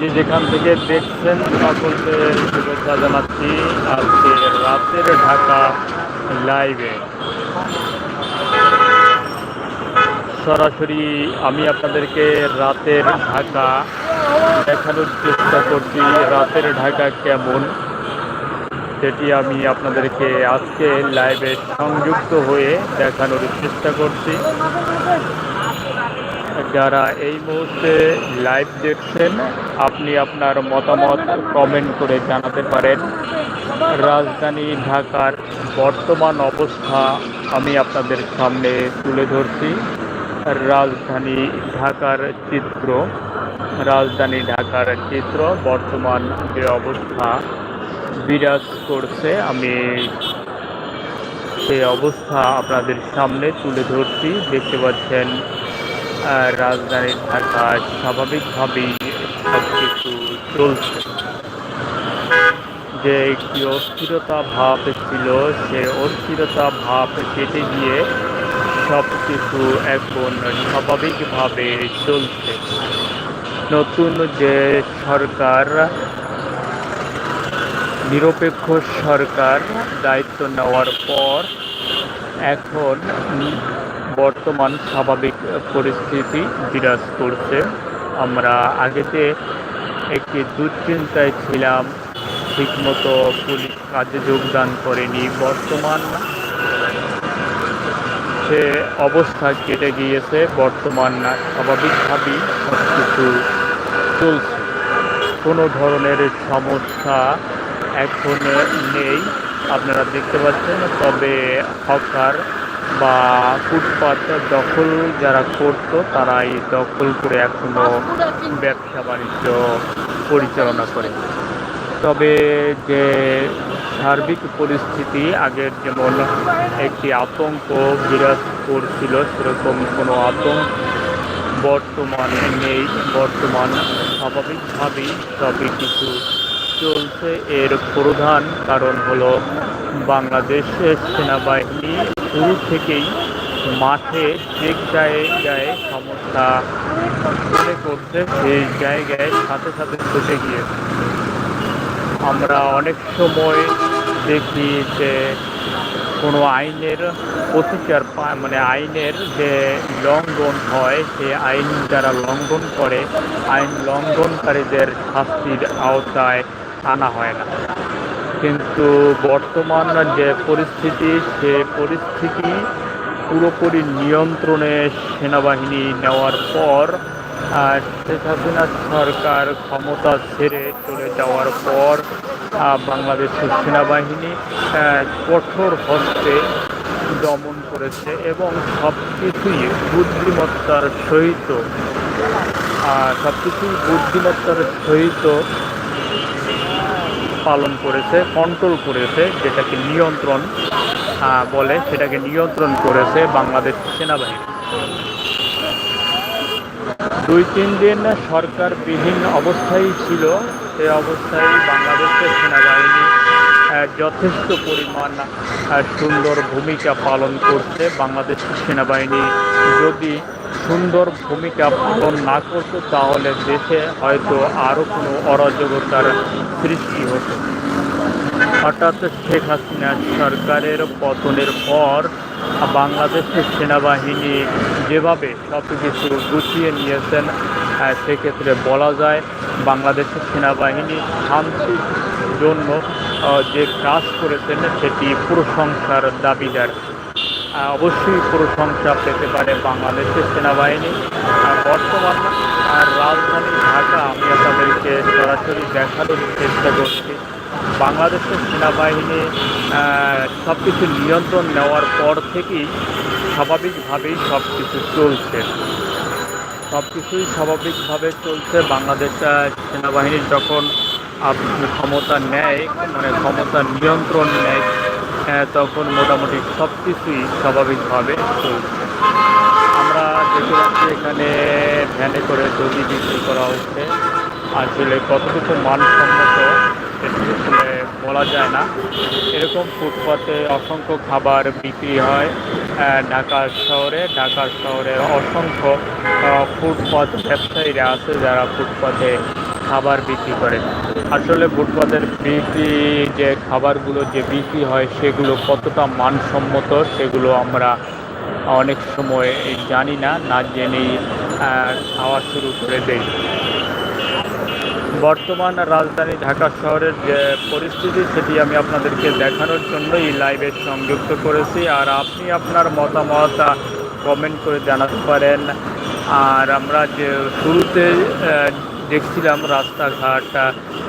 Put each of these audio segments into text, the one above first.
যে যেখান থেকে দেখছেন সকলকে শুভেচ্ছা জানাচ্ছি আজকে রাতের ঢাকা লাইভে। সরাসরি আমি আপনাদেরকে রাতের ঢাকা দেখানোর চেষ্টা করছি, রাতের ঢাকা কেমন? সেটি আমি আপনাদেরকে আজকে লাইভে সংযুক্ত হয়ে দেখানোর চেষ্টা করছি। যারা এই মুহূর্তে লাইভ দেখছেন, আপনি আপনার মতামত কমেন্ট করে জানাতে পারেন। রাজধানী ঢাকার বর্তমান অবস্থা আমি আপনাদের সামনে তুলে ধরছি। রাজধানী ঢাকার চিত্র, রাজধানী ঢাকার চিত্র, বর্তমান যে অবস্থা বিরাজ করছে, আমি সেই অবস্থা আপনাদের সামনে তুলে ধরছি। দেখতে পাচ্ছেন রাজধানী ঢাকা স্বাভাবিকভাবেই সব কিছু চলছে। যে একটি অস্থিরতা ভাব ছিল, সে অস্থিরতা ভাব কেটে গিয়ে সব কিছু এখন স্বাভাবিকভাবে চলছে। নতুন যে সরকার, নিরপেক্ষ সরকার দায়িত্ব নেওয়ার পর এখন বর্তমান স্বাভাবিক পরিস্থিতি বিরাজ করছে। আমরা আগেতে একটি দুশ্চিন্তায় ছিলাম, ঠিকমতো পুলিশ কাজে যোগদান করেনি। বর্তমান সে অবস্থা কেটে গিয়েছে। বর্তমান স্বাভাবিকভাবেই সব কিছু চলছে। কোনো ধরনের সমস্যা এখন নেই। আপনারা দেখতে পাচ্ছেন, তবে হকার বা ফুটপাত দখল যারা করতো, তারাই দখল করে এখনও ব্যবসা বাণিজ্য পরিচালনা করে। তবে যে সার্বিক পরিস্থিতি, আগের যেমন একটি আতঙ্ক বিরাজ করছিল, সেরকম কোনো আতঙ্ক বর্তমানে নেই। বর্তমান স্বাভাবিকভাবেই সবই কিছু চলছে এর প্রধান কারণ হলো বাংলাদেশের সেনাবাহিনী শুরু থেকেই মাঠে যে জায়গায় সমস্যা মনে করছে, সেই জায়গায় সাথে সাথে ছুটে গিয়েছে। আমরা অনেক সময় দেখি যে কোনো আইনের প্রতিচার পা- মানে আইনের যে লঙ্ঘন হয় সে আইন যারা লঙ্ঘন করে, আইন লঙ্ঘনকারীদের শাস্তির আওতায় আনা হয় না। কিন্তু বর্তমান যে পরিস্থিতি, সে পরিস্থিতি পুরোপুরি নিয়ন্ত্রণে সেনাবাহিনী নেওয়ার পর আর শেখ হাসিনা সরকার ক্ষমতা ছেড়ে চলে যাওয়ার পর বাংলাদেশের সেনাবাহিনী কঠোর হস্তে দমন করেছে এবং সব কিছুই বুদ্ধিমত্তার সহিত সব কিছুই বুদ্ধিমত্তার সহিত পালন করেছে কন্ট্রোল করেছে, যেটাকে নিয়ন্ত্রণ বলে, সেটাকে নিয়ন্ত্রণ করেছে বাংলাদেশ সেনাবাহিনী। দুই তিন দিন সরকার বিহীন অবস্থায় ছিল, সে অবস্থায় বাংলাদেশের সেনাবাহিনী যথেষ্ট পরিমাণ সুন্দর ভূমিকা পালন করছে। বাংলাদেশের সেনাবাহিনী যদি সুন্দর ভূমিকা পালন না করত তাহলে দেশে হয়তো আরও কোনো অরাজকতার সৃষ্টি হতো। হঠাৎ শেখ হাসিনা সরকারের পতনের পর বাংলাদেশের সেনাবাহিনী যেভাবে সব কিছু গুছিয়ে নিয়েছেন আহ, সেক্ষেত্রে বলা যায় বাংলাদেশের সেনাবাহিনী শান্তির জন্য যে কাজ করেছেন সেটি প্রশংসার দাবিদার। অবশ্যই প্রশংসা পেতে পারে বাংলাদেশের সেনাবাহিনী। আর বর্তমান আর রাজধানী ঢাকা, আমি আপনাদেরকে সরাসরি দেখানোর চেষ্টা করছি। বাংলাদেশের সেনাবাহিনী সব কিছু নিয়ন্ত্রণ নেওয়ার পর থেকেই স্বাভাবিকভাবেই সব কিছু চলছে। সব কিছুই স্বাভাবিকভাবে চলছে। বাংলাদেশ সেনাবাহিনী যখন ক্ষমতা নেয় মানে ক্ষমতা নিয়ন্ত্রণ নেয় তখন মোটামুটি সব কিছুই স্বাভাবিকভাবে চলছে আমরা দেখতে পাচ্ছি এখানে ভ্যানে করে দধি বিক্রি করা হচ্ছে। আসলে কতটুকু মানসম্মত আসলে বলা যায় না। এরকম ফুটপাতে অসংখ্য খাবার বিক্রি হয় ঢাকা শহরে। ঢাকা শহরের অসংখ্য ফুটপাত ব্যবসায়ীরা আছে যারা ফুটপাতে খাবার বিক্রি করে। আসলে ফুটপাতের বিক্রি যে খাবারগুলো যে বিক্রি হয়, সেগুলো কতটা মানসম্মত সেগুলো আমরা অনেক সময় জানি না না জেনেই খাওয়া শুরু করে দেই। বর্তমান রাজধানী ঢাকা শহরের যে পরিস্থিতি, সেটি আমি আপনাদেরকে দেখানোর জন্য এই লাইভে সংযুক্ত করেছি। আর আপনি আপনার মতামত কমেন্ট করে জানাতে পারেন। আর আমরা যে শুরুতে দেখছিলাম রাস্তাঘাট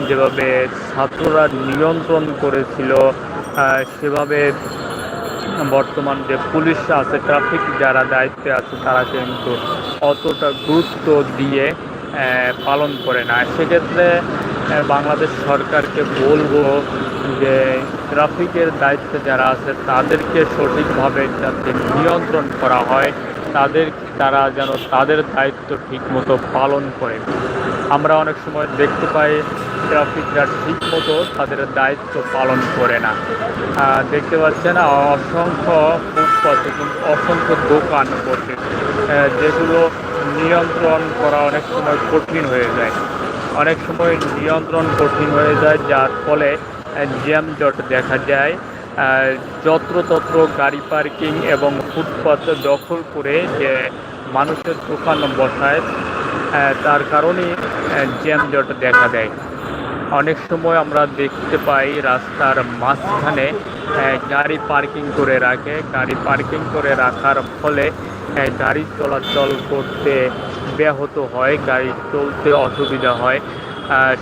যেভাবে ছাত্ররা নিয়ন্ত্রণ করেছিল সেভাবে বর্তমান যে পুলিশ আছে ট্রাফিক যারা দায়িত্বে আছে, তারা কিন্তু অতটা গুরুত্ব দিয়ে পালন করে না। সেক্ষেত্রে বাংলাদেশ সরকারকে বলব যে ট্রাফিকের দায়িত্বে যারা আছে, তাদেরকে সঠিকভাবে যাতে নিয়ন্ত্রণ করা হয় তাদের তারা যেন তাদের দায়িত্ব ঠিকমতো পালন করে। আমরা অনেক সময় দেখতে পাই, ট্রাফিকরা ঠিকমতো তাদের দায়িত্ব পালন করে না। দেখতে পাচ্ছেন অসংখ্য ফুটপাতে কিন্তু অসংখ্য দোকান বসে। যেগুলো নিয়ন্ত্রণ করা অনেক সময় কঠিন হয়ে যায়। অনেক সময় নিয়ন্ত্রণ কঠিন হয়ে যায়, যার ফলে জ্যামজট দেখা যায়। যত্রতত্র গাড়ি পার্কিং এবং ফুটপাত দখল করে যে মানুষের দোকান বসায় তার কারণেই জ্যামজট দেখা দেয়। অনেক সময় আমরা দেখতে পাই রাস্তার মাঝখানে গাড়ি পার্কিং করে রাখে। গাড়ি পার্কিং করে রাখার ফলে গাড়ি চলাচল করতে ব্যাহত হয়, গাড়ি চলতে অসুবিধা হয়।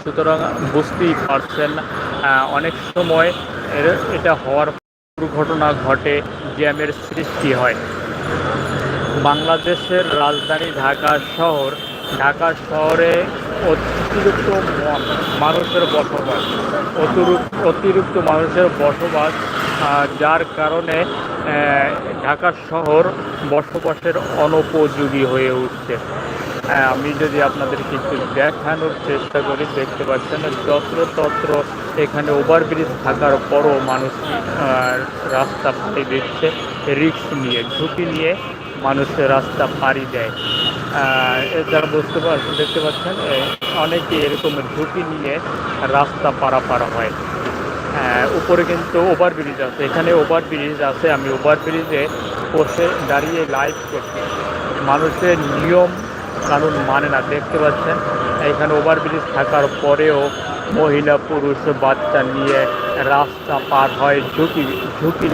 সুতরাং বুঝতেই পারছেন অনেক সময় এটা হওয়ার দুর্ঘটনা ঘটে, জ্যামের সৃষ্টি হয়। বাংলাদেশের রাজধানী ঢাকা শহর। ঢাকা শহরে অতিরিক্ত মানুষের বসবাস, অতিরিক্ত অতিরিক্ত মানুষের বসবাস যার কারণে ঢাকা শহর বসবাসের অনুপযোগী হয়ে উঠছে। আমি যদি আপনাদেরকে একটু দেখানোর চেষ্টা করি, দেখতে পাচ্ছেন যত্রতত্র এখানে ওভারব্রিজ থাকার পরও মানুষ রাস্তা পাড়ি দিচ্ছে, রিক্স নিয়ে, ঝুঁকি নিয়ে। মানুষের রাস্তা পাড়ি দেয়। যারা বুঝতে পারছেন দেখতে পাচ্ছেন অনেকে এরকম ঝুঁকি নিয়ে রাস্তা পারাপার হয়। উপরে কিন্তু ওভারব্রিজ আছে। এখানে ওভারব্রিজ আছে। আমি ওভারব্রিজে বসে দাঁড়িয়ে লাইভ করছি। মানুষের নিয়ম কানুন মানে না। দেখতে পাচ্ছেন, এখানে ওভারব্রিজ থাকার পরেও মহিলা, পুরুষ, বাচ্চা নিয়ে রাস্তা পার হয়। ঝুঁকি ঝুঁকি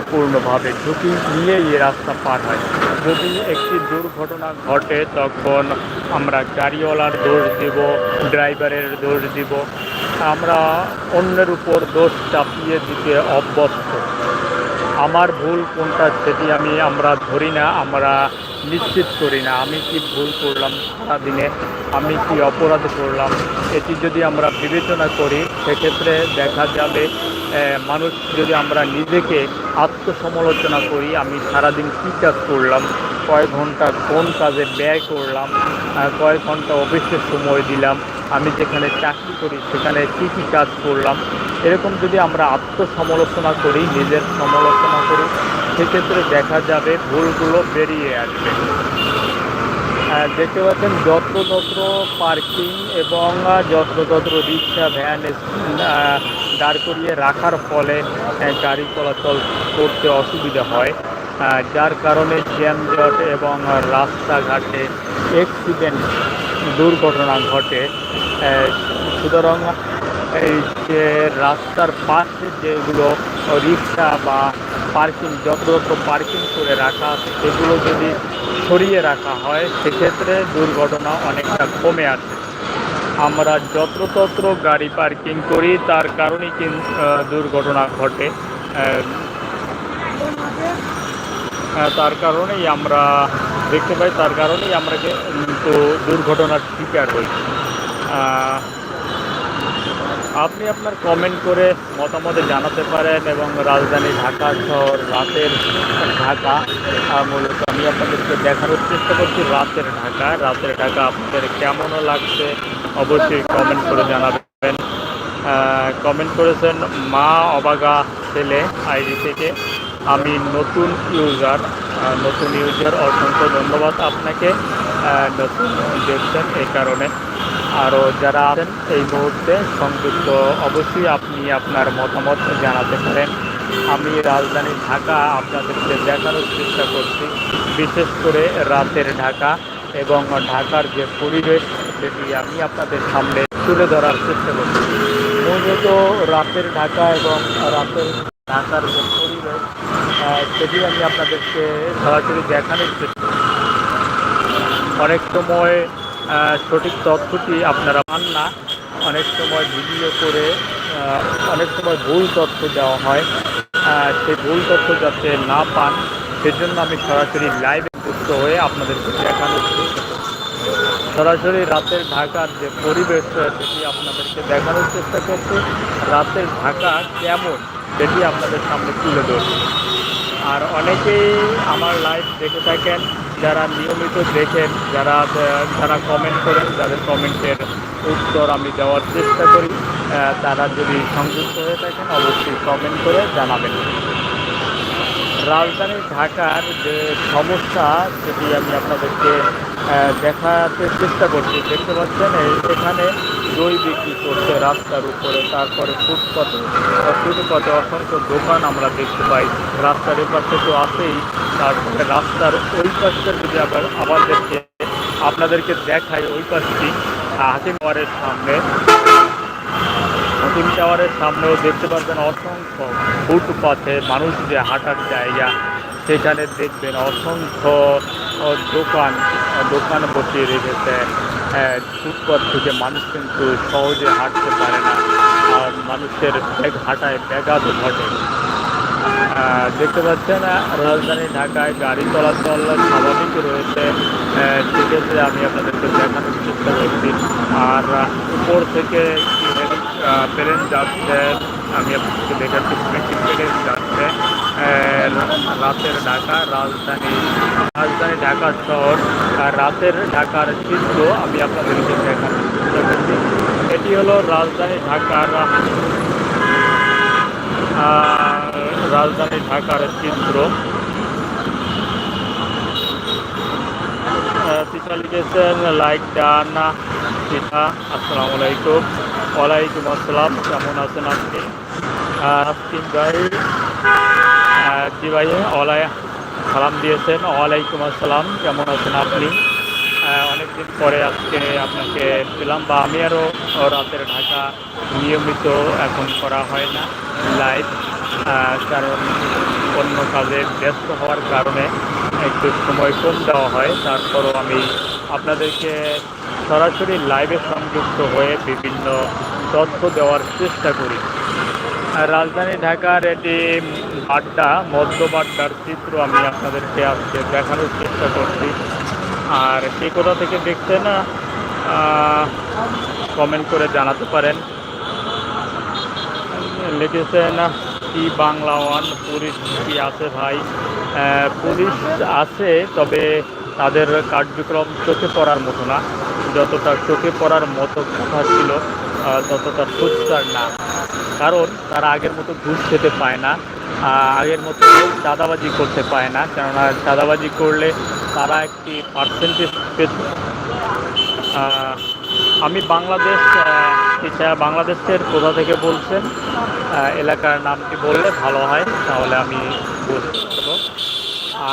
পূর্ণভাবে ঝুঁকি নিয়েই এই রাস্তা পার হয়। যদি একটি দুর্ঘটনা ঘটে, তখন আমরা গাড়িওয়ালার দোষ দিব, ড্রাইভারের দোষ দিব। আমরা অন্যের উপর দোষ চাপিয়ে দিতে অভ্যস্ত। আমার ভুল কোনটা সেটি আমি, আমরা ধরি না, আমরা নিশ্চিত করি না। আমি কি ভুল করলাম সারাদিনে? আমি কি অপরাধ করলাম? এটি যদি আমরা বিবেচনা করি, সেক্ষেত্রে দেখা যাবে মানুষ যদি আমরা নিজেকে আত্মসমালোচনা করি আমি সারাদিন কী কাজ করলাম কয় ঘণ্টা কোন কাজে ব্যয় করলাম আহ, কয় ঘণ্টা অফিসে সময় দিলাম আমি যেখানে চাকরি করি সেখানে কী কী কাজ করলাম এরকম যদি আমরা আত্মসমালোচনা করি নিজের সমালোচনা করি সেক্ষেত্রে দেখা যাবে ভুলগুলো বেরিয়ে আসবে। দেখতে পাচ্ছেন যত্রতত্র পার্কিং এবং যত্রতত্র রিক্সা ভ্যান দাঁড় করিয়ে রাখার ফলে গাড়ি চলাচল করতে অসুবিধা হয়। যার কারণে জ্যামজট এবং রাস্তাঘাটে অ্যাক্সিডেন্ট দুর্ঘটনা ঘটে। সুতরাং এই যে রাস্তার পাশে যেগুলো রিক্সা বা পার্কিং যত পার্কিং করে রাখা আছে, সেগুলো যদি সরিয়ে রাখা হয়, সেক্ষেত্রে দুর্ঘটনা অনেকটা কমে আসে আমরা যত্রতত্র গাড়ি পার্কিং করি, তার কারণেই দুর্ঘটনা ঘটে। তার কারণেই আমরা দেখতে পাই, তার কারণেই আমরা কিন্তু দুর্ঘটনার শিকার হই। আপনি আপনার কমেন্ট করে মতামতে জানাতে পারেন এবং রাজধানী ঢাকা শহর রাতের ঢাকা মূলত আমি আপনাদেরকে দেখানোর চেষ্টা করছি রাতের ঢাকা। রাতের ঢাকা আপনাদের কেমনও লাগছে? অবশ্যই কমেন্ট করে জানাবেন। কমেন্ট করেছেন মা অবাগা ছেলে আইডি থেকে। আমি নতুন ইউজার নতুন ইউজার অসংখ্য ধন্যবাদ আপনাকে। নতুন দেখছেন এই কারণে। আরও যারা আছেন এই মুহূর্তে সংযুক্ত, অবশ্যই আপনি আপনার মতামত জানাতে পারেন। আমি রাজধানী ঢাকা আপনাদেরকে দেখানোর চেষ্টা করছি। বিশেষ করে রাতের ঢাকা এবং ঢাকার যে পরিবেশ সেটি আমি আপনাদের সামনে তুলে ধরার চেষ্টা করছি। মূলত রাতের ঢাকা এবং রাতের ঢাকার যে পরিবেশ সেটি আমি আপনাদেরকে সরাসরি দেখানোর চেষ্টা অনেক সময় সঠিক তথ্যটি আপনারা পান না। অনেক সময় ভিডিও করে অনেক সময় ভুল তথ্য দেওয়া হয়। সেই ভুল তথ্য যাতে না পান, সেজন্য আমি সরাসরি লাইভে যুক্ত হয়ে আপনাদেরকে দেখানোর চেষ্টা। সরাসরি রাতের ঢাকার যে পরিবেশ সেটি আপনাদেরকে দেখানোর চেষ্টা করছি। রাতের ঢাকা কেমন সেটি আপনাদের সামনে তুলে ধরছি। আর অনেকেই আমার লাইভ দেখে থাকেন, যারা নিয়মিত দেখেন, যারা যারা কমেন্ট করেন, যাদের কমেন্টের উত্তর আমি দেওয়ার চেষ্টা করি। তারা যদি সংযুক্ত হয়ে থাকেন, অবশ্যই কমেন্ট করে জানাবেন। রাজধানী ঢাকার যে সমস্যা সেটি আমি আপনাদেরকে দেখাতে চেষ্টা করছি। দেখতে পাচ্ছেন এখানে দই বিক্রি করছে রাস্তার উপরে, তারপরে ফুটপাতে ফুটপাতে অসংখ্য দোকান আমরা দেখতে পাই। রাস্তার এপাশে তো আছেই, তারপরে রাস্তার ওই পাশটা যদি আবার আমাদেরকে আপনাদেরকে দেখাই ওই পাশটি হাকিম সামনে। হাকিম টাওয়ারের সামনেও দেখতে পাচ্ছেন অসংখ্য ফুটপাথে মানুষ যে হাঁটার জায়গা, সেখানে দেখবেন অসংখ্য দোকান দোকান বসিয়ে রেখেছে। ফুটপাথ থেকে মানুষ কিন্তু সহজে হাঁটতে পারে না। আর মানুষের ব্যাগ হাঁটায় ব্যাঘাত ঘটে। দেখতে পাচ্ছেন রাজধানী ঢাকায় গাড়ি চলাচল স্বাভাবিক রয়েছে। সেক্ষেত্রে আমি আপনাদেরকে দেখানোর চেষ্টা করছি। আর, উপর থেকে প্লেন যাচ্ছে, আমি আপনাদেরকে দেখাচ্ছি একটি প্লেন যাচ্ছে। রাতের ঢাকা রাজধানী রাজধানী ঢাকা শহর। আর রাতের ঢাকার চিত্র আমি আপনাদেরকে করছি এটি হলো রাজধানী ঢাকার রাজধানী। ঢাকার চিত্র। লাইক ডান আসসালামু আলাইকুম। ওয়ালাইকুম আসসালাম, কেমন আছেন আপনি হাসকিন ভাই জি ভাই ওলাই সালাম দিয়েছেন। ওয়ালাইকুম আসসালাম, কেমন আছেন আপনি? অনেকদিন পরে আজকে আপনাকে পেলাম বা আমি আরও রাতের ঢাকা নিয়মিত এখন করা হয় না লাইভ কারণ অন্য কাজে ব্যস্ত হওয়ার কারণে একটু সময় কম দেওয়া হয়। তারপরও আমি আপনাদেরকে সরাসরি লাইভে সংযুক্ত হয়ে বিভিন্ন তথ্য দেওয়ার চেষ্টা করি। রাজধানী ঢাকার এটি বাড্ডা মধ্য বাড্ডার চিত্র আমি আপনাদেরকে আজকে দেখানোর চেষ্টা করছি। আর কে কোথা থেকে দেখছেন কমেন্ট করে জানাতে পারেন। লিখেছেন, কি বাংলা ওয়ান, পুলিশ কি আছে ভাই? পুলিশ আছে, তবে তাদের কার্যক্রম চোখে পড়ার মতো না। যতটা চোখে পড়ার মতো কথা ছিল ততটা সোচ্চার না। কারণ তারা আগের মতো ঘুষ খেতে পায় না আগের মতো চাঁদাবাজি করতে পায় না। কেননা চাঁদাবাজি করলে তারা একটি পার্সেন্টেজ পেত। আমি বাংলাদেশ বাংলাদেশের কোথা থেকে বলছেন? এলাকার নামটি বললে ভালো হয়, তাহলে আমি বুঝতে পারব।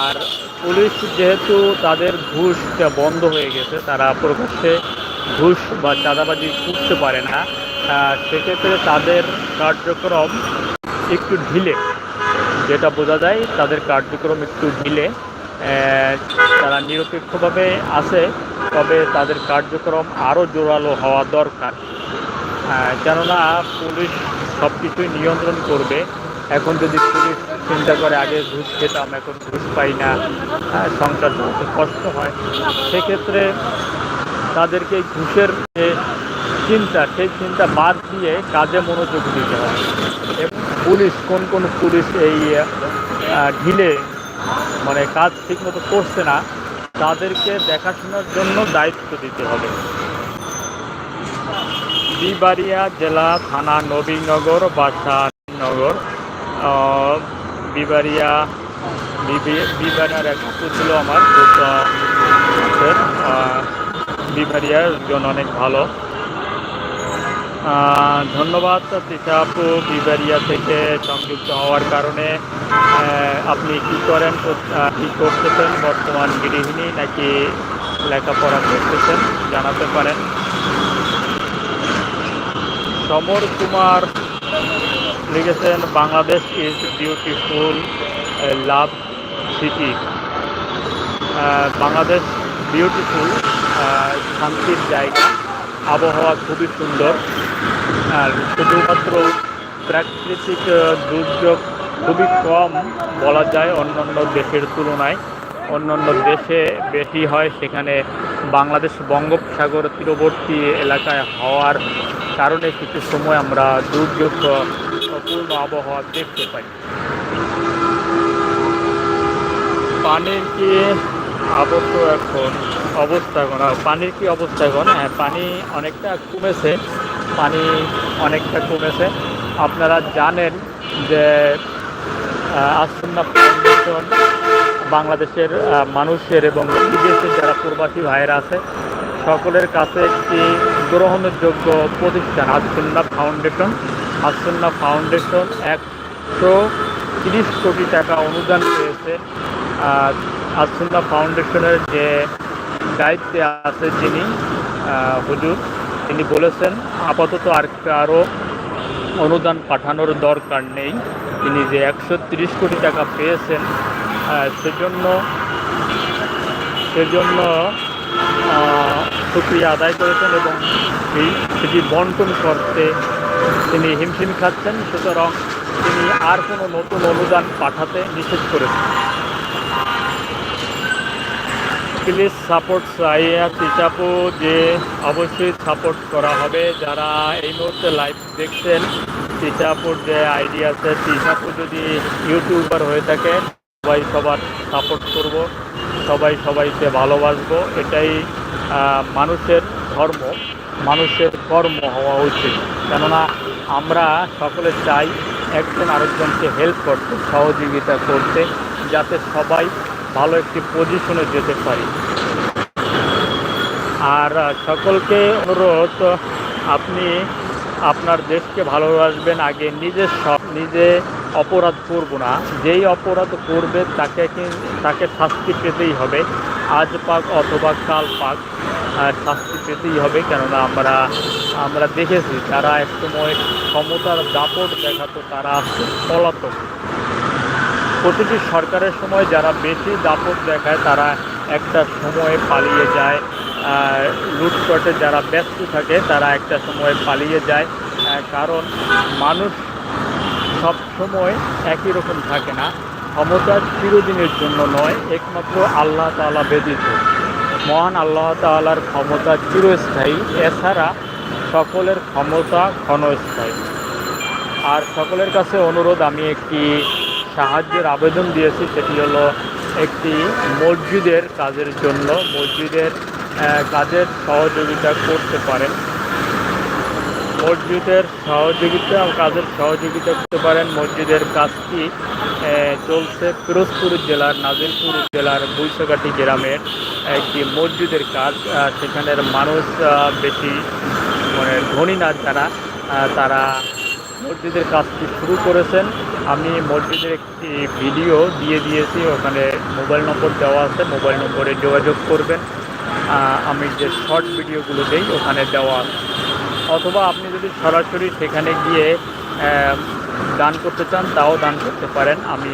আর পুলিশ যেহেতু তাদের ঘুষটা বন্ধ হয়ে গেছে, তারা প্রকাশ্যে ঘুষ বা চাঁদাবাজি করতে পারে না সেক্ষেত্রে তাদের কার্যক্রম একটু ঢিলে। যেটা বোঝা যায়, তাদের কার্যক্রম একটু ঢিলে তারা নিরপেক্ষভাবে আছে, তবে তাদের কার্যক্রম আরও জোরালো হওয়া দরকার। কেননা পুলিশ সব কিছুই নিয়ন্ত্রণ করবে। এখন যদি পুলিশ চিন্তা করে আগে ঘুষ খেতাম এখন ঘুষ পাই না। আহ, সংসার চালাতে কষ্ট হয়। সেক্ষেত্রে তাদেরকে ঘুষের যে চিন্তা সেই চিন্তা বাদ দিয়ে কাজে মনোযোগ দিতে হয়। এবং পুলিশ কোন কোন পুলিশ এই ঢিলে মানে কাজ ঠিকমতো করছে না তাদেরকে দেখাশোনার জন্য দায়িত্ব দিতে হবে। বিবাড়িয়া জেলা থানা নবীনগর বাসা নগর আহ, বিবাড়িয়া বিবি- বিবাড়িয়ার এক আপু ছিল আমার খুব আহ, কাছের, জন অনেক ভালো। ধন্যবাদ তৃষা আপু বিবারিয়া থেকে সংযুক্ত হওয়ার কারণে। আপনি কি করেন কি করতেছেন? বর্তমান গৃহিণী নাকি লেখাপড়া করতেছেন? জানাতে পারেন। সমর কুমার লিখেছেন Bangladesh is beautiful love city. Bangladesh beautiful শান্তির জায়গা, আবহাওয়া খুবই সুন্দর। আর শুধুমাত্র প্রাকৃতিক দুর্যোগ খুবই কম বলা যায় অন্যান্য দেশের তুলনায়। অন্যান্য দেশে বেশি হয় সেখানে বাংলাদেশ বঙ্গোপসাগর তীরবর্তী এলাকায় হওয়ার কারণে কিছু সময় আমরা দুর্যোগ পূর্ণ আবহাওয়া দেখতে পাই। পানির কি আবদ্ধ এখন অবস্থা এখন পানির কি অবস্থা এখন হ্যাঁ পানি অনেকটা কমেছে। পানি অনেকটা কমেছে। আপনারা জানেন যে আসন্না ফাউন্ডেশন বাংলাদেশের মানুষের এবং বিদেশের যারা প্রবাসী ভাইয়েরা আছে, সকলের কাছে একটি গ্রহণযোগ্য প্রতিষ্ঠান আসন্না ফাউন্ডেশন। আসন্না ফাউন্ডেশন একশো তিরিশ কোটি টাকা অনুদান পেয়েছে। আহ, আসন্না ফাউন্ডেশনের যে দায়িত্বে আছে যিনি হুজুর তিনি বলেছেন আপাতত আর আরও অনুদান পাঠানোর দরকার নেই। তিনি যে একশো তিরিশ কোটি টাকা পেয়েছেন সেজন্য সেজন্য আহ, শুক্রিয়া আদায় করেছেন এবং সেটি বন্টন করতে তিনি হিমশিম খাচ্ছেন, সুতরাং তিনি আর কোনো নতুন অনুদান পাঠাতে নিষেধ করেছেন। প্লিজ সাপোর্ট চাইয়া তিচাপু, যে অবশ্যই সাপোর্ট করা হবে। যারা এই মুহূর্তে লাইভ দেখছেন, তিচাপুর যে আইডিয়া আছে, তিচাপু যদি ইউটিউবার হয়ে থাকে, সবাই সবার সাপোর্ট করব, সবাই সবাইকে ভালোবাসবো। এটাই মানুষের ধর্ম। মানুষের কর্ম হওয়া উচিত। কেননা আমরা সকলে চাই একজন আরেকজনকে হেল্প করতে, সহযোগিতা করতে, যাতে সবাই ভালো একটি পজিশনে যেতে পারি। আর সকলকে অনুরোধ, আপনি আপনার দেশকে ভালোবাসবেন, আগে নিজের সব, নিজে অপরাধ করব না। যেই অপরাধ করবে, তাকে তাকে শাস্তি পেতেই হবে। আজ পাক অথবা কাল পাক। শাস্তি পেতেই হবে, কেননা আমরা আমরা দেখেছি যারা একসময় ক্ষমতার দাপট দেখাতো, তারা পলাতক। প্রতিটি সরকারের সময় যারা বেশি দাপট দেখায়, তারা একটা সময়ে পালিয়ে যায়। লুটপাটে যারা ব্যস্ত থাকে, তারা একটা সময় পালিয়ে যায়। কারণ মানুষ সব সময় একই রকম থাকে না। ক্ষমতা চিরদিনের জন্য নয়, একমাত্র আল্লাহ তাআলা ব্যতীত। মহান আল্লাহ তাআলার ক্ষমতা চিরস্থায়ী, এছাড়া সকলের ক্ষমতা ক্ষণস্থায়ী। আর সকলের কাছে অনুরোধ, আমি একটি সাহায্যের আবেদন দিয়েছি, সেটি হলো একটি মসজিদের কাজের জন্য, মসজিদের কাজের সহযোগিতা করতে পারেন। মসজিদের সহযোগিতা, কাজের সহযোগিতা করতে পারেন। মসজিদের কাজটি চলছে পিরোজপুর জেলার নাজিরপুর জেলার বৈশাখাটি গ্রামের একটি মসজিদের কাজ সেখানের মানুষ বেশি মানে ধনী না যারা তারা মসজিদের কাজটি শুরু করেছেন। আমি মসজিদের একটি ভিডিও দিয়ে দিয়েছি, ওখানে মোবাইল নম্বর দেওয়া আছে, মোবাইল নম্বরে যোগাযোগ করবেন। আমি যে শর্ট ভিডিওগুলো দেই, ওখানে দেওয়া আছে। অথবা আপনি যদি সরাসরি সেখানে গিয়ে দান করতে চান, তাও দান করতে পারেন। আমি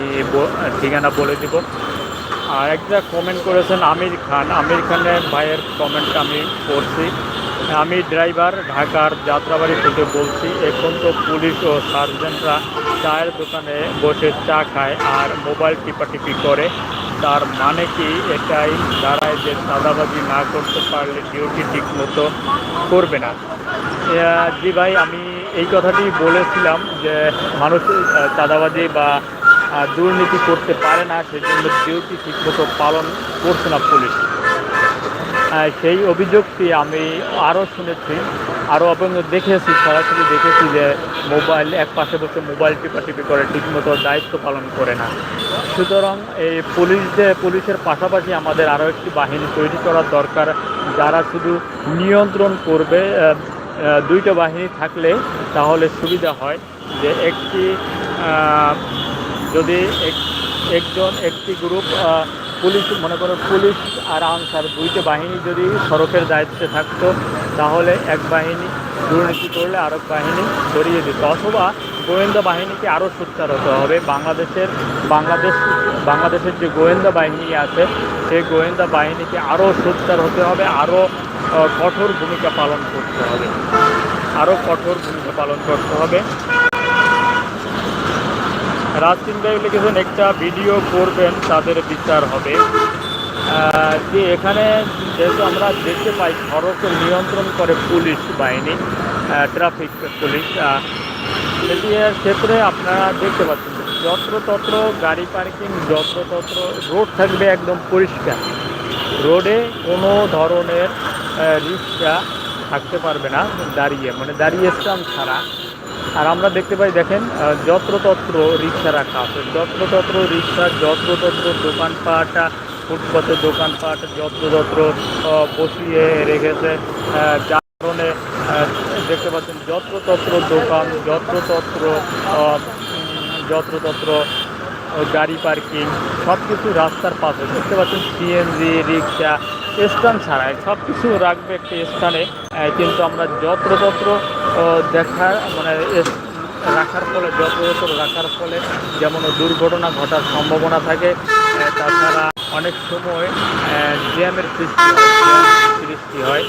ঠিকানা বলে দিব। আর একটা কমেন্ট করেছেন আমির খান। আমির খানের ভাইয়ের কমেন্ট আমি পড়ছি। আমি ড্রাইভার ঢাকার যাত্রাবাড়ি থেকে বলছি, এখন তো পুলিশ ও সার্জেন্টরা চায়ের দোকানে বসে চা খায় আর মোবাইল টিপাটিপি করে। তার মানে কি? এটাই দাঁড়ায় যে চাঁদাবাজি না করতে পারলে ডিউটি ঠিক মতো করবে না। জি ভাই, আমি এই কথাটি বলেছিলাম যে মানুষ চাঁদাবাজি বা দুর্নীতি করতে পারে না, সেজন্য ডিউটি ঠিকমতো পালন করছে না পুলিশ। সেই অভিযোগটি আমি আরও শুনেছি, আরও এবং দেখেছি, সরাসরি দেখেছি যে মোবাইল, এক পাশে বসে মোবাইল টিপা টিপাটিপি করে, ঠিকমতো দায়িত্ব পালন করে না। সুতরাং এই পুলিশদের, পুলিশের পাশাপাশি আমাদের আরও একটি বাহিনী তৈরি করার দরকার, যারা শুধু নিয়ন্ত্রণ করবে দুইটা বাহিনী থাকলে তাহলে সুবিধা হয় যে একটি যদি এক- একজন একটি গ্রুপ পুলিশ, মনে করো পুলিশ আর আনসার দুইটা বাহিনী যদি সড়কের দায়িত্বে থাকতো, তাহলে এক বাহিনী দুর্নীতি করলে আরেক বাহিনী সরিয়ে দিত। অথবা গোয়েন্দা বাহিনীকে আরও সোচ্চার হতে হবে। বাংলাদেশের, বাংলাদেশ, বাংলাদেশের যে গোয়েন্দা বাহিনী আছে, সেই গোয়েন্দা বাহিনীকে আরও সোচ্চার হতে হবে আরও কঠোর ভূমিকা পালন করতে হবে। আরও কঠোর ভূমিকা পালন করতে হবে। রাজদিন ভাই লিখেছেন একটা ভিডিও করবেন, তাদের বিচার হবে। যে এখানে যেহেতু আমরা দেখতে পাই সড়কের নিয়ন্ত্রণ করে পুলিশ বাহিনী ট্রাফিক পুলিশ সেটি ক্ষেত্রে আপনারা দেখতে পাচ্ছেন যত্রতত্র গাড়ি পার্কিং, যত্রতত্র রোড থাকবে একদম পরিষ্কার। রোডে কোনো ধরনের রিক্সা থাকতে পারবে না, দাঁড়িয়ে মানে দাঁড়িয়ে স্টাম ছাড়া। আর আমরা দেখতে পাই, দেখেন যত্রতত্র রিক্সা রাখা আছে। যত্রতত্র রিক্সা, যত্রতত্র দোকানপাট ফুটপাতের দোকানপাট, যত্রতত্র বসিয়ে রেখেছে যার কারণে দেখতে পাচ্ছেন, যত্রতত্র দোকান, যত্রতত্র যত্রতত্র গাড়ি পার্কিং সব কিছু রাস্তার পাশে। দেখতে পাচ্ছেন সিএনজি রিক্সা স্ট্যান্ড ছাড়াই সব কিছু রাখবে একটি স্থানে কিন্তু আমরা যত্রতত্র দেখার মানে রাখার ফলে, যত্রতত্র রাখার ফলে যেমন দুর্ঘটনা ঘটার সম্ভাবনা থাকে তাছাড়া অনেক সময় জ্যামের সৃষ্টি সৃষ্টি হয়,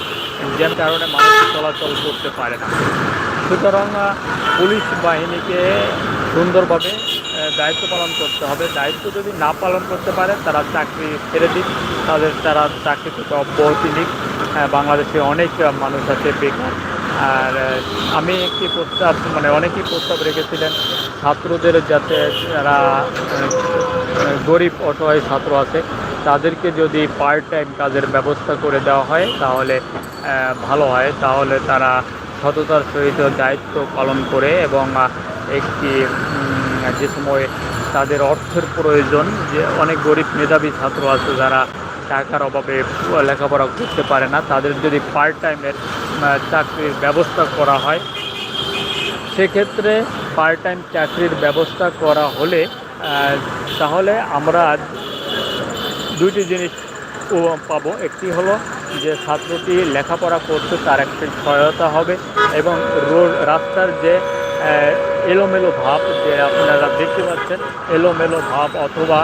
জ্যাম কারণে মানুষ চলাচল করতে পারে না। সুতরাং পুলিশ বাহিনীকে সুন্দরভাবে দায়িত্ব পালন করতে হবে। দায়িত্ব যদি না পালন করতে পারে তারা চাকরি ছেড়ে দিক। তাদের তারা চাকরি থেকে অব্যাহতি নিক। আহ, বাংলাদেশে অনেক মানুষ আছে বেকার। আর আমি একটি প্রস্তাব মানে অনেকেই প্রস্তাব রেখেছিলেন ছাত্রদের যাতে যারা গরিব অসহায় ছাত্র আছে তাদেরকে যদি পার্ট টাইম কাজের ব্যবস্থা করে দেওয়া হয় তাহলে ভালো হয়। তাহলে তারা সততার সহিত দায়িত্ব পালন করে এবং একটি যে সময়ে তাদের অর্থের প্রয়োজন, যে অনেক গরিব মেধাবী ছাত্র আছে যারা টাকার অভাবে লেখাপড়া করতে পারে না, তাদের যদি পার্ট টাইমের চাকরির ব্যবস্থা করা হয়, সেক্ষেত্রে পার্ট টাইম চাকরির ব্যবস্থা করা হলে তাহলে আমরা দুইটি জিনিস পাব। একটি হলো যে ছাত্রটি লেখাপড়া করতে তার একটি সহায়তা হবে এবং রোড রাস্তার যে এলোমেলো ভাব যে আপনারা দেখতে পাচ্ছেন, এলোমেলো ভাব অথবা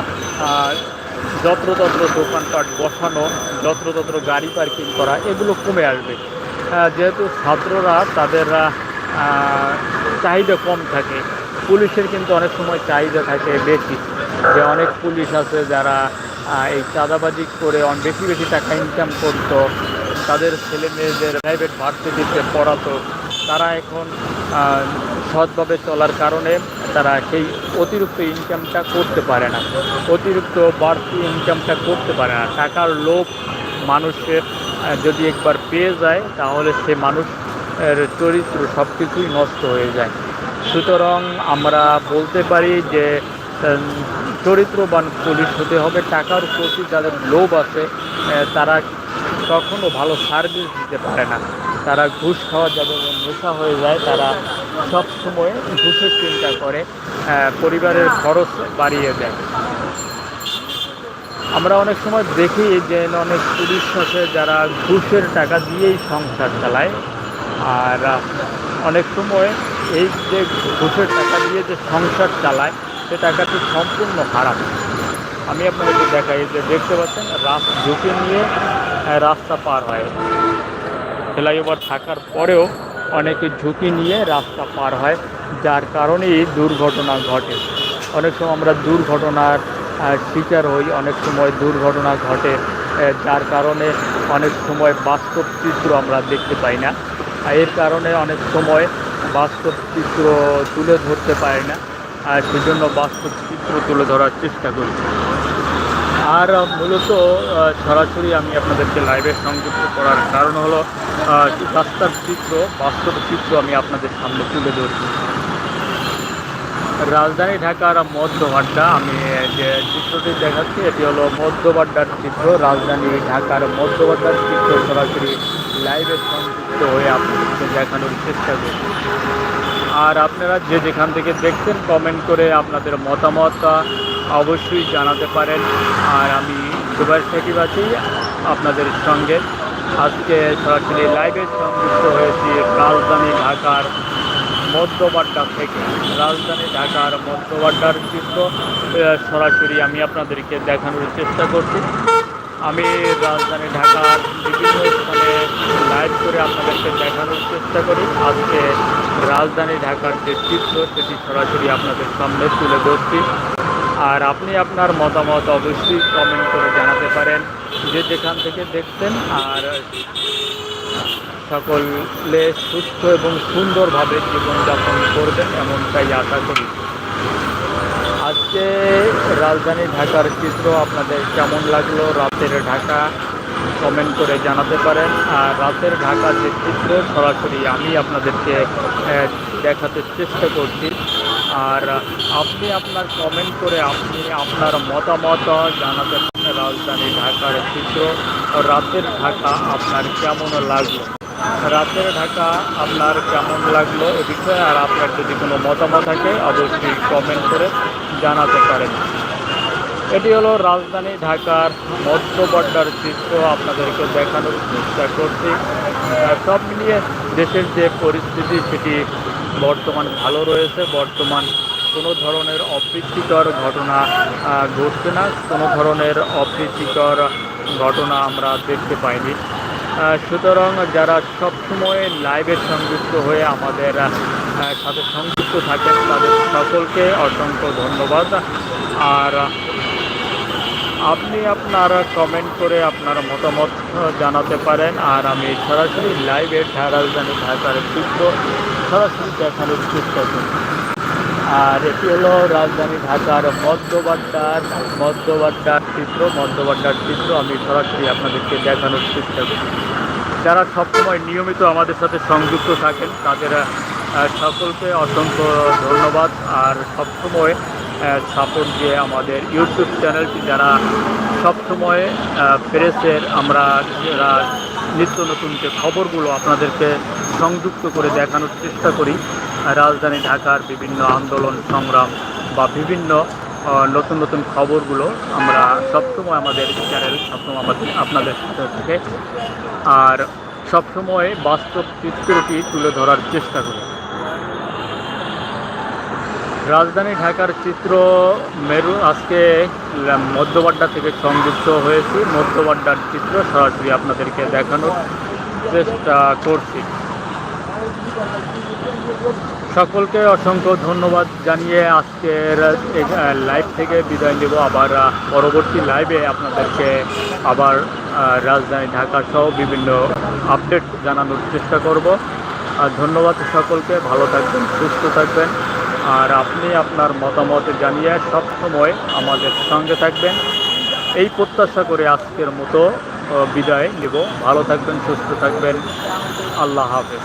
যত্রতত্র দোকানপাট বসানো, যত্রতত্র গাড়ি পার্কিং করা, এগুলো কমে আসবে। যেহেতু ছাত্ররা তাদের চাহিদা কম থাকে, পুলিশের কিন্তু অনেক সময় চাহিদা থাকে বেশি। যে অনেক পুলিশ আছে যারা এই চাঁদাবাজি করে অনেক বেশি বেশি টাকা ইনকাম করতো, তাদের ছেলে মেয়েদের প্রাইভেট ভার্সিটিতে পড়াতো তারা এখন সৎভাবে চলার কারণে তারা সেই অতিরিক্ত ইনকামটা করতে পারে না। অতিরিক্ত বাড়তি ইনকামটা করতে পারে না। টাকার লোভ মানুষের যদি একবার পেয়ে যায়, তাহলে সে মানুষ এর চরিত্র সব কিছুই নষ্ট হয়ে যায়। সুতরাং আমরা বলতে পারি যে চরিত্রবান পুলিশ হতে হবে। টাকার প্রতি যাদের লোভ আছে তারা কখনো ভালো সার্ভিস দিতে পারে না। তারা ঘুষ খাওয়া যাবে নেশা হয়ে যায়, তারা সব সময় ঘুষের চিন্তা করে পরিবারের খরচ বাড়িয়ে দেয়। আমরা অনেক সময় দেখি যে অনেক পুলিশ আছে যারা ঘুষের টাকা দিয়েই সংসার চালায়, আর অনেক সময় এই যে ঘুষের টাকা দিয়ে যে সংসার চালায়, সে টাকাটি সম্পূর্ণ হারাম। আমি আপনাদেরকে দেখাই যে দেখতে পাচ্ছেন, রাস্তা ঝুঁকি নিয়ে রাস্তা পার হয়। ফ্লাইওভার থাকার পরেও অনেকে ঝুঁকি নিয়ে রাস্তা পার হয়, যার কারণেই দুর্ঘটনা ঘটে। অনেক সময় আমরা দুর্ঘটনার শিকার হই, অনেক সময় দুর্ঘটনা ঘটে যার কারণে অনেক সময় বাস্তব চিত্র আমরা দেখতে পাই না। এর কারণে অনেক সময় বাস্তব চিত্র তুলে ধরতে পারি না। আর সেজন্য বাস্তব চিত্র তুলে ধরার চেষ্টা করি। আর মূলত সরাসরি আমি আপনাদেরকে লাইভে সংযুক্ত করার কারণ হলো রাস্তার চিত্র, বাস্তব চিত্র আমি আপনাদের সামনে তুলে ধরছি। রাজধানী ঢাকার মধ্যবাড্ডা আমি যে চিত্রটি দেখাচ্ছি, এটি হলো মধ্যবাড্ডার চিত্র। রাজধানী ঢাকার মধ্যবাড্ডার চিত্র সরাসরি লাইভে সংযুক্ত হয়ে আপনাদেরকে দেখানোর চেষ্টা করছি। আর আপনারা যে যেখান থেকে দেখছেন কমেন্ট করে আপনাদের মতামত অবশ্যই জানাতে পারেন। আর আমি সুভাষ সাকিব আছি আপনাদের সঙ্গে। আজকে সরাসরি লাইভে সংযুক্ত হয়েছি রাজধানী ঢাকার মধ্যবাড্ডা থেকে। রাজধানী ঢাকার মধ্যবাড্ডার চিত্র সরাসরি আমি আপনাদেরকে দেখানোর চেষ্টা করছি। আমি রাজধানী ঢাকার বিভিন্ন স্থানে লাইভ করে আপনাদেরকে দেখানোর চেষ্টা করি। আজকে রাজধানী ঢাকার যে চিত্র, সেটি সরাসরি আপনাদের সামনে তুলে ধরছি। আর আপনি আপনার মতামত অবশ্যই কমেন্ট করে জানাতে পারেন। যে যেখান থেকে দেখছেন আর সকলে সুস্থ এবং সুন্দরভাবে জীবনযাপন করবেন এমনটাই আশা করি। আজকে রাজধানী ঢাকার চিত্র আপনাদের কেমন লাগল? রাতের ঢাকা কমেন্ট করে জানাতে পারেন। আর রাতের ঢাকার যে চিত্র, সরাসরি আমি আপনাদেরকে দেখাতে চেষ্টা করছি। আর আপনি আপনার কমেন্ট করে আপনি আপনার মতামত জানাতে পারেন। রাজধানী ঢাকার চিত্র রাতের ঢাকা আপনার কেমন লাগল? রাতের ঢাকা আপনার কেমন লাগল এ বিষয়ে আর আপনার যদি কোনো মতামত থাকে, অবশ্যই কমেন্ট করে জানাতে পারেন। এটি হলো রাজধানী ঢাকার মধ্যবড্ডার চিত্র। আপনাদেরকে দেখানোর চেষ্টা করছি। সব মিলিয়ে দেশের যে পরিস্থিতি, সেটি বর্তমান ভালো রয়েছে, বর্তমান কোনো ধরনের অপ্রীতিকর ঘটনা ঘটছে না। কোনো ধরনের অপ্রীতিকর ঘটনা আমরা দেখতে পাইনি। সুতরাং যারা সবসময় লাইভে সংযুক্ত হয়ে আমাদের সাথে সংযুক্ত থাকেন, তাদের সকলকে অসংখ্য ধন্যবাদ। আর আপনি আপনার কমেন্ট করে আপনার মতামত জানাতে পারেন। আর আমি সরাসরি লাইভে রাজধানী ঢাকার চিত্র সরাসরি দেখানোর চেষ্টা করি আর এটি হলো রাজধানী ঢাকার মধ্যবাড্ডার মধ্যবাড্ডার চিত্র মধ্যবাড্ডার চিত্র। আমি সরাসরি আপনাদেরকে দেখানোর চেষ্টা করি। যারা সবসময় নিয়মিত আমাদের সাথে সংযুক্ত থাকেন, তাদের সকলকে অসংখ্য ধন্যবাদ। আর সবসময় সাপোর্ট দিয়ে আমাদের ইউটিউব চ্যানেলটি, যারা সবসময় প্রেসের আমরা যারা নিত্য নতুন যে খবরগুলো আপনাদেরকে সংযুক্ত করে দেখানোর চেষ্টা করি। রাজধানী ঢাকার বিভিন্ন আন্দোলন, সংগ্রাম বা বিভিন্ন নতুন নতুন খবরগুলো আমরা সবসময় আমাদের চ্যানেল সবসময় আমাদের, আপনাদের থেকে আর সবসময় বাস্তব চিত্রটি তুলে ধরার চেষ্টা করি। রাজধানী ঢাকার চিত্র মেরু, আজকে মধ্যবাড্ডা থেকে সংযুক্ত হয়েছি। মধ্যবাড্ডার চিত্র সরাসরি আপনাদেরকে দেখানোর চেষ্টা করছি। সকলকে অসংখ্য ধন্যবাদ জানিয়ে আজকের লাইভ থেকে বিদায় নেব। আবার পরবর্তী লাইভে আপনাদেরকে আবার রাজধানী ঢাকা সহ বিভিন্ন আপডেট জানানোর চেষ্টা করব। আর ধন্যবাদ সকলকে। ভালো থাকবেন, সুস্থ থাকবেন। আর আপনি আপনার মতামত জানিয়ে সব সময় আমাদের সঙ্গে থাকবেন। এই প্রত্যাশা করে আজকের মতো বিদায় নেব। ভালো থাকবেন, সুস্থ থাকবেন। আল্লাহ হাফেজ।